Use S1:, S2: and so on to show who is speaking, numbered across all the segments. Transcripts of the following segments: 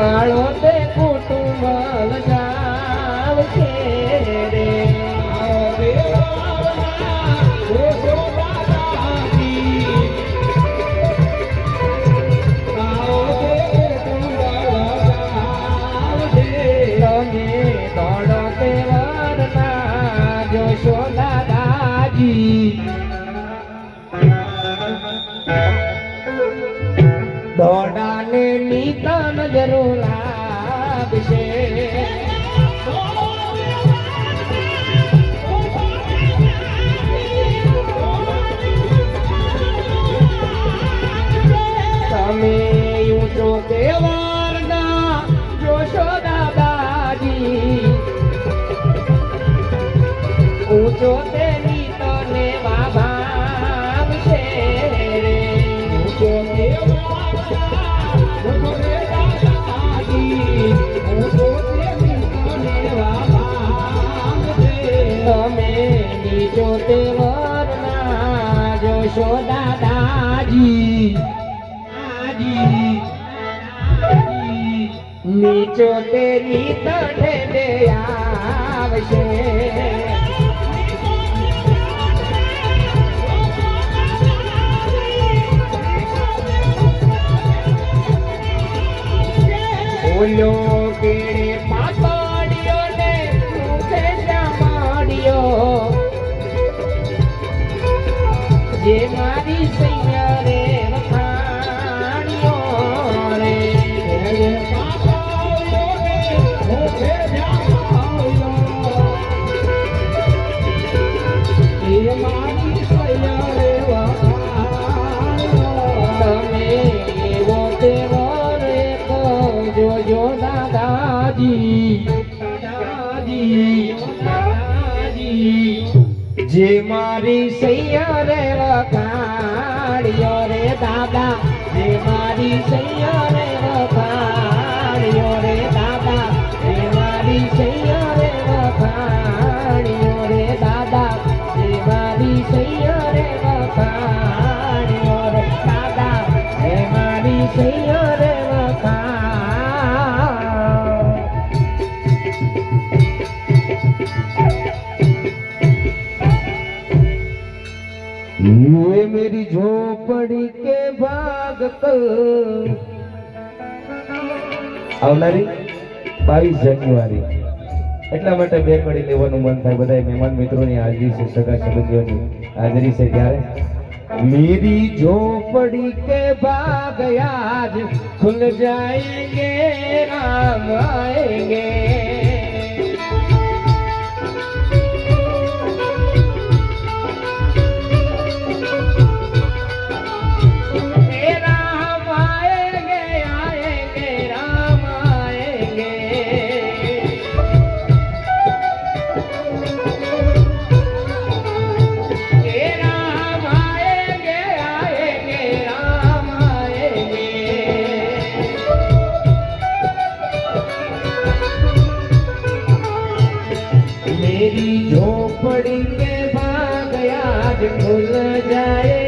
S1: કાળો ઊંચો તે નીતને વાભાવશે રે. ઊંચો તમે નીચો તે વરના જોશો દાદાજી. આજી નીચો તેની આવશે. બોલ્યો કેડે પાતળિયો ને જે મારી જે મારી સૈયા રે વખાણિયો રે દાદા. જે મારી સૈયા રે વખાણિયો રે દાદા. જે મારી સૈયા રે વખાણિયો રે દાદા. જે મારી સૈયા રે વખાણિયો રે દાદા. જે મારી સૈયા રે વખાણ मेरी झोपड़ी के भाग कल આવનારી બાવીસ જાન્યુઆરી એટલા માટે બે કડી લેવાનું મન થાય બધા મહેમાન મિત્રોની હાજરી છે સગા સંબંધીઓની હાજરી છે ત્યારે મેરી झोपड़ी के भाग आज खुल जाएंगे राम आएंगे झोपड़ी के भाग आज खुल जाएंगे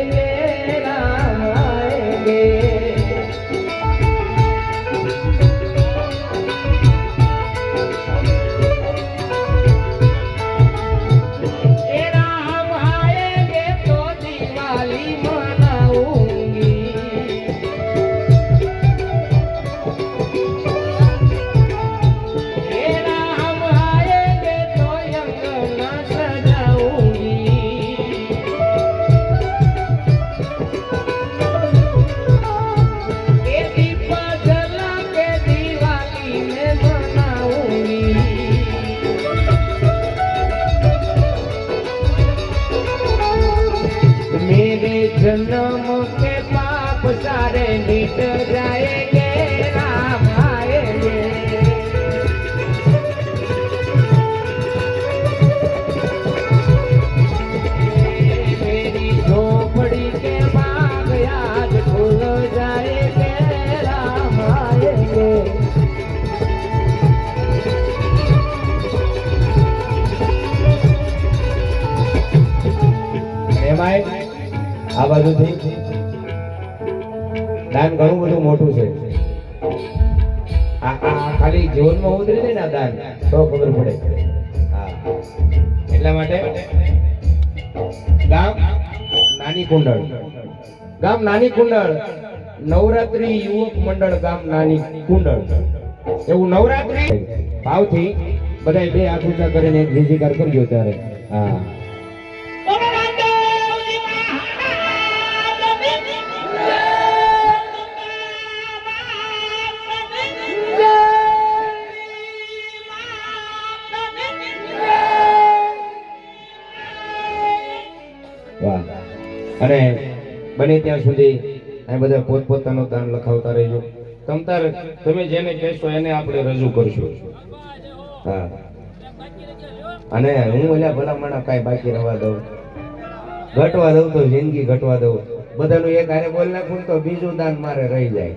S1: જન્મ કે પાપ સારે નીતરે આ બાજુથી દાન ઘણું બધું મોટું છે.
S2: ખાલી જીવનમાં ઉતરી જાય ને દાન, તો ખબર પડે. એટલા માટે ગામ નાની કુંડળ. ગામ નાની કુંડળ. નવરાત્રી યુવક મંડળ ગામ નાની કુંડળ. એવું નવરાત્રી. ભાવથી બધા બે હાથ ઊંચા કરીને એક વિધિકાર કરજો ત્યારે. હા. અને બને ત્યાં સુધી એ બધા પોતપોતાનું દાન લખાવતા રહેજો. તમતાર, તમે જેને કહેશો એને આપણે રજૂ કરશું. હા. અને હું ઓલા ભલામણા કાંઈ બાકી રહેવા દઉં. ઘટવા દઉં તો જિંદગી ઘટવા દઉં. બધાનું એક આરે બોલ નાખું તો બીજું દાન મારે રહી જાય.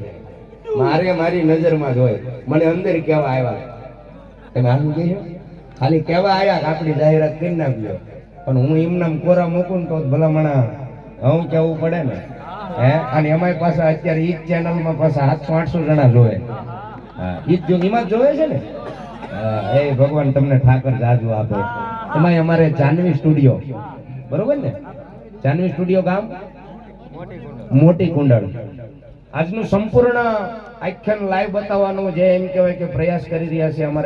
S2: મારે મારી નજરમાં જ હોય. મને અંદર કેવા આવ્યા? તમે આમ કહેજો ખાલી કેવા આવ્યા આપણી જાહેરાત કરી નાખ્યો પણ હું એમનામ કોરા મૂકું તો ભલામણા હું કેવું પડે ને? હે? અને અમારી પાસે અત્યારે ઈ ચેનલમાં પાસે સાતસો આઠસો જણા જોવે. ઈ જ એમાં જોવે છે ને? એ ભગવાન તમને ઠાકર જાજુ આપે. એમાંય અમારે જાનવી સ્ટુડિયો. બરોબર ને? જાનવી સ્ટુડિયો ગામ? મોટી કુંડળ. આજનું સંપૂર્ણ આખ્યાન લાઈવ બતાવવાનું જે એમ કહેવાય કે પ્રયાસ કરી રહ્યા છે અમારે.